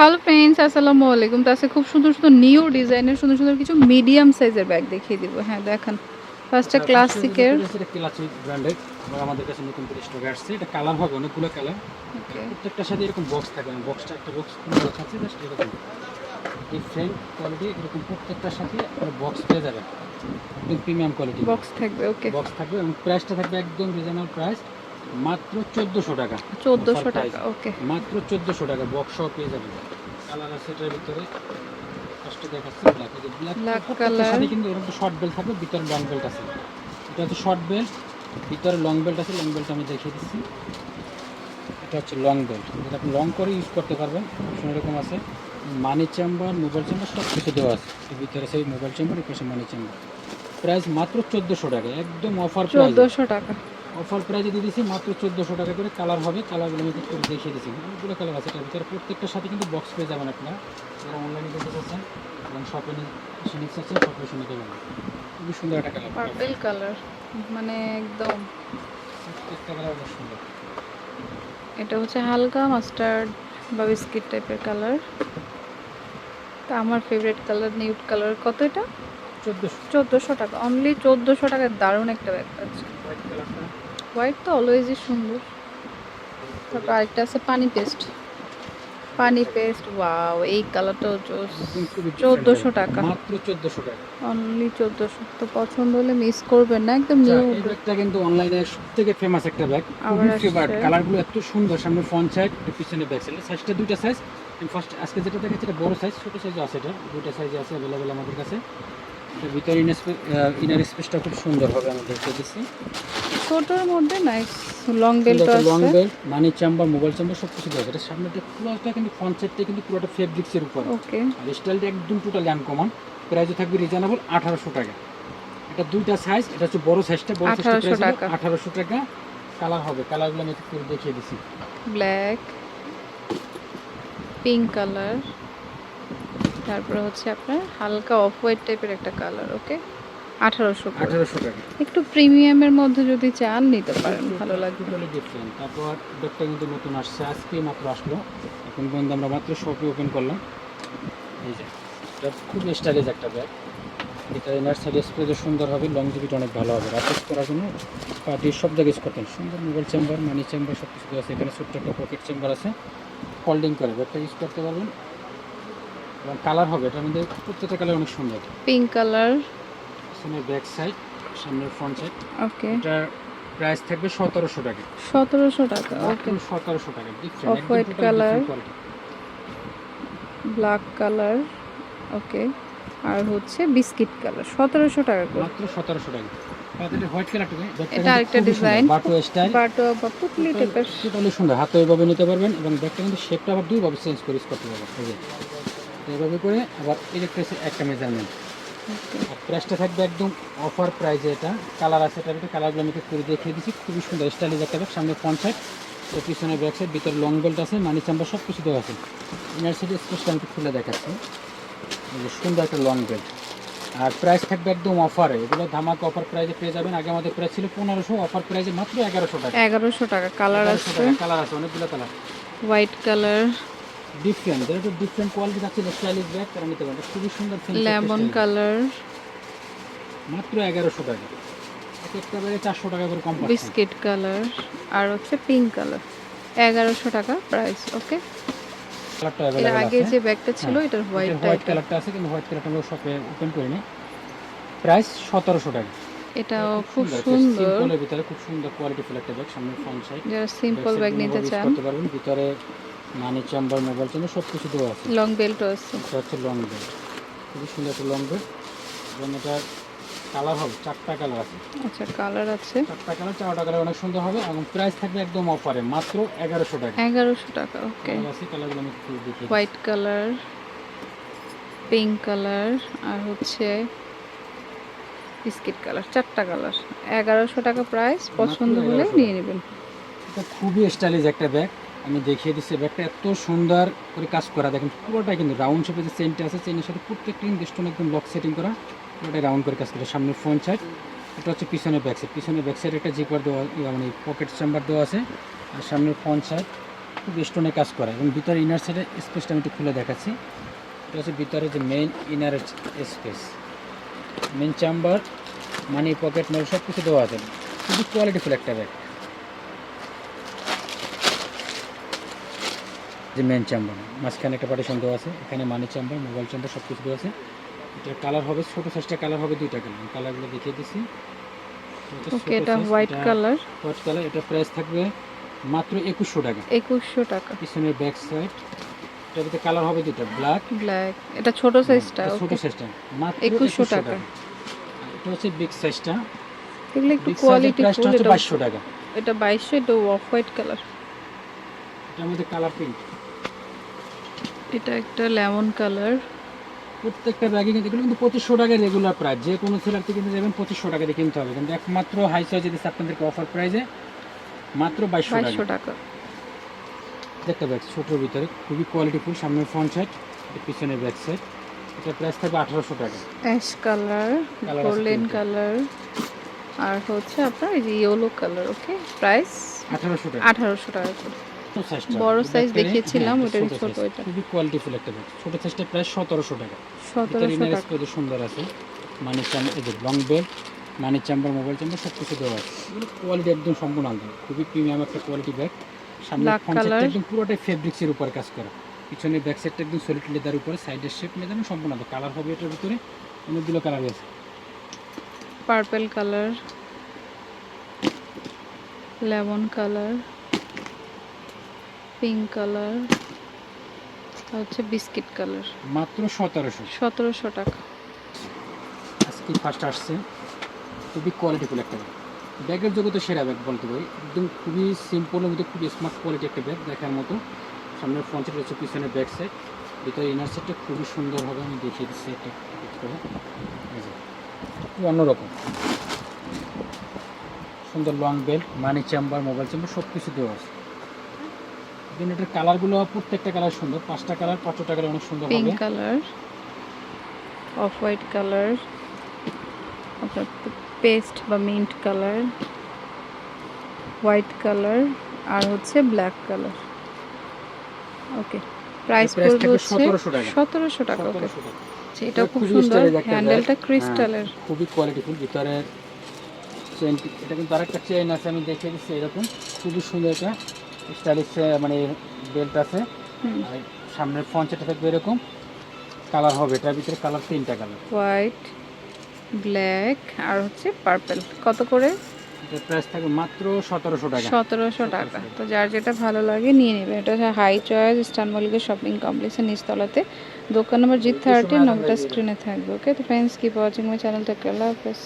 Hello friends আসসালামু আলাইকুম। তো আজকে খুব সুন্দর সুন্দর নিউ ডিজাইনের সুন্দর সুন্দর কিছু মিডিয়াম সাইজের ব্যাগ দেখিয়ে দিব। হ্যাঁ দেখেন ফার্স্টে ক্লাসিকের এটা ক্লাসিক ব্র্যান্ডের আবার আমাদের কাছে নতুন করে স্টক আসছে। এটা কালার হবে অনেকগুলো কালার প্রত্যেকটার সাথে এরকম বক্স থাকবে বক্সটা একটা বক্স কোনো বক্স আছে? জাস্ট এরকম। ডিফারেন্ট কোয়ালিটি এরকম প্রত্যেকটার সাথে বক্স পেয়ে যাবেন। একদম প্রিমিয়াম কোয়ালিটি বক্স থাকবে ওকে বক্স থাকবে এবং প্রাইসটা থাকবে একদম রিজনেবল প্রাইস মাত্র চোদ্দোশো টাকা। চোদ্দোশো Offer টাকা ওকে মাত্র চোদ্দোশো টাকা বক্স সহ পেয়ে যাবেন। কালার আছে এটার ভিতরে। ফার্স্টে দেখাচ্ছে ব্ল্যাক এই সাথে কিন্তু এরকম শর্ট বেল্ট থাকবে ভিতরে লং বেল্ট আছে। এটা হচ্ছে শর্ট বেল্ট ভিতরে লং বেল্ট আছে লং বেল্ট আমি দেখিয়ে দিচ্ছি। এটা হচ্ছে লং বেল্ট যেটা আপনি লং করে ইউজ করতে পারবেন অপশন এরকম আছে। মানি চেম্বার মোবাইল চেম্বার সব কিছু দেওয়া আছে। ভিতরে সেই মোবাইল চেম্বার এর পাশে মানি চেম্বার প্রাইস মাত্র চোদ্দোশো টাকা একদম অফার প্রাইস চোদ্দোশো টাকা। অফার প্রাইজে দিয়ে দিচ্ছি মাত্র চোদ্দোশো টাকা করে কালার হবে। কালারগুলো আমি একটু দেখিয়ে দিচ্ছি। অনেকগুলো কালার আছে তার ভিতরে প্রত্যেকটার সাথে কিন্তু বক্স পেয়ে যাবেন আপনারা। যারা অনলাইনে দেখতে চাচ্ছেন এবং শপে এসে নিতে চাচ্ছেন শপে এসে নিতে পারবেন। খুবই সুন্দর একটা কালার। পার্পল কালার মানে একদম। প্রত্যেকটা কালার অনেক সুন্দর। এটা হচ্ছে হালকা মাস্টার্ড বা বিস্কিট টাইপের কালার তা আমার ফেভারিট কালার নিউড কালার কত এটা? চোদ্দোশো। চোদ্দোশো টাকা অনলি চোদ্দোশো টাকার দারুণ একটা ব্যাগ পাচ্ছে কালারটা হোয়াইট তো অলওয়েজই সুন্দর। তারপর আরেকটা আছে পানি পেস্ট। পানি পেস্ট ওয়াও এই কালারটাও চোদ্দোশো টাকা। মাত্র চোদ্দোশো টাকা। অনলি চোদ্দোশো। তো পছন্দ হলে মিস করবেন না একদম নিউ আচ্ছা, ব্যাগটা কিন্তু অনলাইনে সব থেকে ফেমাস একটা ব্যাগ খুবই ফেভারিট কালারগুলো এত সুন্দর সামনে ফ্রন্ট সাইড পিছনে ব্যাক সাইড সাইজটা দুইটা সাইজ ফার্স্ট আজকে যেটা দেখাচ্ছি এটা বড় সাইজ ছোটো সাইজও আছে এটা। দুইটা সাইজে আছে অ্যাভেলেবেল আমাদের কাছে। ভিতরে ইনার স্পেসটা খুব সুন্দর হবে আমি দেখতে দিচ্ছি ছোটোর মধ্যে nice long belt long belt money chamber mobile chamber সব কিছু দেওয়া আছে। এটা সামনেটা পুরোটা কিন্তু কিন্তু পুরোটা ফেব্রিক্সের উপর। ওকে আর স্টাইলটা একদম টোটালি আনকমন প্রাইসও থাকবে রিজনেবল আঠারোশো টাকা। এটা দুইটা সাইজ এটা হচ্ছে বড় সাইজটা বড় 1800 সাইজটা টাকা। আঠারোশো টাকা। কালার হবে কালারগুলো আমি একটু দেখিয়ে দিছি ব্ল্যাক পিঙ্ক কালার তারপরে হচ্ছে আপনার হালকা অফ হোয়াইট টাইপের একটা কালার ওকে? আঠারোশো আঠারোশো টাকা। একটু প্রিমিয়ামের মধ্যে যদি চান নিতে পারেন ভালো লাগবে। ডিফারেন্ট তারপর ব্যাগটা কিন্তু নতুন আসছে আজকে মাত্র আসলো। এখন পর্যন্ত আমরা মাত্র শপে ওপেন করলাম। এই যে এটা খুব স্টাইলিশ একটা ব্যাগ এটা ইনার সাইড স্প্রে সুন্দর হবে লংজিভিটি অনেক ভালো হবে। রাত করার জন্য পার্টির সব জায়গায় ইউজ করতেন। সুন্দর মোবাইল চেম্বার মানি চেম্বার সব কিছু আছে। এখানে ছোট্ট একটা পকেট চেম্বার আছে। ফোল্ডিং করে ব্যাগটা ইউজ করতে পারবেন। এবং কালার হবে এটার মধ্যে প্রত্যেকটা কালার অনেক সুন্দর। পিঙ্ক কালার সামনে ব্যাক সাইড সামনে ফ্রন্ট সাইড ওকে এটার প্রাইস থাকবে সতেরোশো টাকা। সতেরোশো টাকা ওকে মাত্র সতেরোশো টাকা Off white colour black colour okay আর হচ্ছে বিস্কিট কালার সতেরোশো টাকা করে। মাত্র সতেরোশো টাকা। হোয়াইট কালারটা এটা আরেকটা। বাটু স্টাইল বা টাইপের সুন্দর হাতে ওইভাবে নিতে পারবেন এবং ব্যাগটা কিন্তু শেপটা আবার দুইভাবে চেঞ্জ করে use করতে পারবেন। যে করে আবার ইলেকট্রিসির একটা মেজারমেন্ট আর প্রাইসটা থাকবে একদম অফার প্রাইসে এটা। কালার আছে এটার ভিতরে কালারগুলো আমি একটু করে দেখিয়ে দিচ্ছি। খুবই সুন্দর স্টাইলিশ একটা ব্যাগ সামনে ফ্রন্ট সাইড তো পিছনে ব্যাক সাইড ভিতরে লং বেল্ট আছে মানি চাম্বার সব কিছু দেওয়া আছে। ইনার সাইড স্পেসটা আমি খুলে দেখাচ্ছি। এই যে সুন্দর একটা লং বেল্ট আর প্রাইস থাকবে একদম অফারে এগুলো ধামাক অফার প্রাইসে পেয়ে যাবেন। আগে আমাদের প্রাইস ছিল পনেরোশো অফার প্রাইসে মাত্র এগারোশো টাকা। এগারোশো টাকা কালার আছে। কালার আছে অনেকগুলো কালার হোয়াইট কালার ডিফারেন্ট যারা একটু ডিফারেন্ট কোয়ালিটি আছে স্টাইলিশ ব্যাগ তারা নিতে পারেন খুবই সুন্দর লেমন কালার মাত্র এগারোশো টাকা। এক একটা ব্যাগে চারশো টাকা করে কম বিস্কিট কালার আর হচ্ছে পিঙ্ক কালার এগারোশো টাকা প্রাইস ওকে এর আগে যে ব্যাগটা ছিল হ্যাঁ, এটার হোয়াইট হোয়াইট কালারটা আছে কিন্তু হোয়াইট কালারটা আমরা শপে ওপেন করিনি। প্রাইস সতেরোশো টাকা। এটাও খুব সুন্দর। এর ভিতরে খুব সুন্দর কোয়ালিটি ফুল একটা ব্যাগ সামনে ফ্রন্ট সাইড যারা সিম্পল ব্যাগ নিতে চান করতে পারবেন। ভিতরে মানি চাম্বার মোবাইল চাম্বার সব কিছু দেওয়া আছে। লং বেল্টও আছে এটা হচ্ছে লং বেল্ট খুবই সুন্দর একটা লং বেল্ট এবং এটা কালার হবে চারটা কালার আছে। আচ্ছা কালার আছে। চারটা কালার চারটা কালার অনেক সুন্দর হবে এবং প্রাইস থাকবে একদম অফারে মাত্র এগারোশো টাকা। এগারোশো টাকা ওকে কালার আছে কালারগুলো আমি একটু দেখি হোয়াইট কালার পিঙ্ক কালার আর হচ্ছে বিস্কিট কালার চারটা কালার এগারোশো টাকা প্রাইস পছন্দ হলে নিয়ে নেবেন। এটা খুবই স্টাইলিশ একটা ব্যাগ আমি দেখিয়ে দিচ্ছি ব্যাগটা এত সুন্দর করে কাজ করা। দেখেন পুরোটা কিন্তু রাউন্ড শেপে যে চেনটা আছে চেনের সাথে প্রত্যেকটা কিন্তু একদম লক সেটিং করা পুরোটা রাউন্ড করে কাজ করে। সামনে ফ্রন্ট সাইড এটা হচ্ছে পিছনের ব্যাক সাইড পিছনের ব্যাক সাইড একটা জিপার দেওয়া মানে পকেট চেম্বার দেওয়া আছে, আর সামনের ফ্রন্ট সাইড খুব স্টোনে কাজ করা। এবং ভিতরে ইনার সাইডে স্পেসটা আমি একটু খুলে দেখাচ্ছি। এটা হচ্ছে ভিতরে যে main inner space main chamber money pocket mail সব কিছু দেওয়া আছে। খুবই কোয়ালিটিফুল একটা ব্যাগ যে মেন চেম্বার মাঝখানে একটা পার্টিশন দেওয়া আছে এখানে মানি চেম্বার মোবাইল চেম্বার সব কিছু দেওয়া আছে। এটার কালার হবে ছোটো সাইজটা কালার হবে দুইটা কালার কালারগুলো দেখিয়ে দিচ্ছি। ওকে এটা হোয়াইট কালার হোয়াইট কালার এটা প্রাইস থাকবে মাত্র একুশশো টাকা। একুশশো টাকা। পিছনের ব্যাক সাইড এটার ভিতরে কালার হবে দুইটা ব্ল্যাক ব্ল্যাক এটা ছোট সাইজটা ছোট সাইজটা মাত্র 2100 একুশশো টাকা। এটা হচ্ছে বিগ সাইজটা এগুলো একটু কোয়ালিটি ফুল এটা টাকা। এটা বাইশশো এটা অফ হোয়াইট কালার এটার মধ্যে কালার প্রিন্ট এটা একটা লেমন কালার। প্রত্যেকটা ব্যাগে কিন্তু এগুলো কিন্তু পঁচিশশো টাকা রেগুলার প্রাইস যে কোনো সেলার থেকে কিনতে যাবেন পঁচিশশো টাকা দিয়ে কিনতে হবে। কিন্তু একমাত্র হাই সাইজে দিচ্ছে আপনাদেরকে অফার প্রাইসে মাত্র বাইশশো টাকা। একটা ব্যাগ ছোটোর ভিতরে খুবই কোয়ালিটিফুল সামনের ফ্রন্ট সাইড পিছনের ব্যাক সাইড এটা প্রাইস থাকবে আঠারোশো টাকা। Ash colour golden colour. আর হচ্ছে আপনার ইয়েলো কালার ওকে প্রাইস আঠারোশো টাকা। আঠারোশো টাকা করে। বড় size দেখিয়েছিলাম, হ্যাঁ, ওটারই ছোট এটা। খুবই কোয়ালিটিফুল একটা ব্যাগ ছোট সাইজটা প্রায় সতেরোশো টাকা। ভিতরে সতেরোশো ইনার টাকা স্পেস সুন্দর আছে। মানি চাম্বার এই যে long belt money chamber mobile chamber সব কিছু দেওয়া আছে। কোয়ালিটি একদম সম্পূর্ণ আলাদা। খুবই প্রিমিয়াম একটা কোয়ালিটি ব্যাগ সামনে ফ্রন্ট। একদম পুরোটাই ফেব্রিক্সের উপর কাজ করা। পিছনে ব্যাক সাইডটা একদম সলিড লেদার উপরে। সাইডের শেপ লেদার সম্পূর্ণ আলাদা। কালার হবে এটার ভিতরে। অনেকগুলো কালার আছে। Purple colour lemon colour pink colour হচ্ছে বিস্কিট কালার। মাত্র সতেরোশো। সতেরোশো টাকা। আজকে ফার্স্ট আসছে। খুবই কোয়ালিটি কোয়ালিটিফুল একটা ব্যাগ ব্যাগের জগতে সেরা ব্যাগ বলতে পারি। একদম খুবই সিম্পলের মধ্যে খুবই স্মার্ট কোয়ালিটি একটা ব্যাগ দেখার মতো। সামনের ফ্রন্ট হচ্ছে পিছনের ব্যাক সাইড ভিতরে ইনার সাইডটা খুবই সুন্দর হবে। আমি দেখিয়ে দিচ্ছি একটা pic করে। এই যে, একটু অন্যরকম। সুন্দর long belt money chamber mobile chamber সব কিছু দেওয়া আছে। দেন এটার কালারগুলো প্রত্যেকটা কালার সুন্দর। পাঁচটা কালার পাঁচশো টাকার অনেক সুন্দর হবে। Pink colour off white colour আপনার পেস্ট বা মিন্ট কালার হোয়াইট কালার আর হচ্ছে ব্ল্যাক কালার ওকে প্রাইস পড়বে হচ্ছে 1700 টাকা। ওকে টাকা এটাও খুব সুন্দর। হ্যান্ডেলটা ক্রিস্টালের খুবই কোয়ালিটিফুল ভিতরে চেন এটা কিন্তু আরেকটা চেন আছে আমি দেখিয়ে দিচ্ছি এরকম। খুবই সুন্দর এটা। স্টাইলিশ মানে বেল্ট আছে। আর সামনের ফঞ্চেটা থাকবে এরকম। কালার হবে এটার ভিতরে কালার তিনটা কালার হোয়াইট ব্ল্যাক আর হচ্ছে পার্পল কত করে? প্রাইস থাকবে মাত্র সতেরোশো টাকা। সতেরোশো টাকা। তো যার যেটা ভালো লাগে নিয়ে নেবেন এটা হচ্ছে হাই চয়েস মল্লিকের শপিং কমপ্লেক্সের নিচতলাতে। দোকান নম্বর জি থার্টি নম্বরটা স্ক্রিনে থাকবে ওকে তো friends keep watching my channel থেকে আল্লাহ হাফেজ।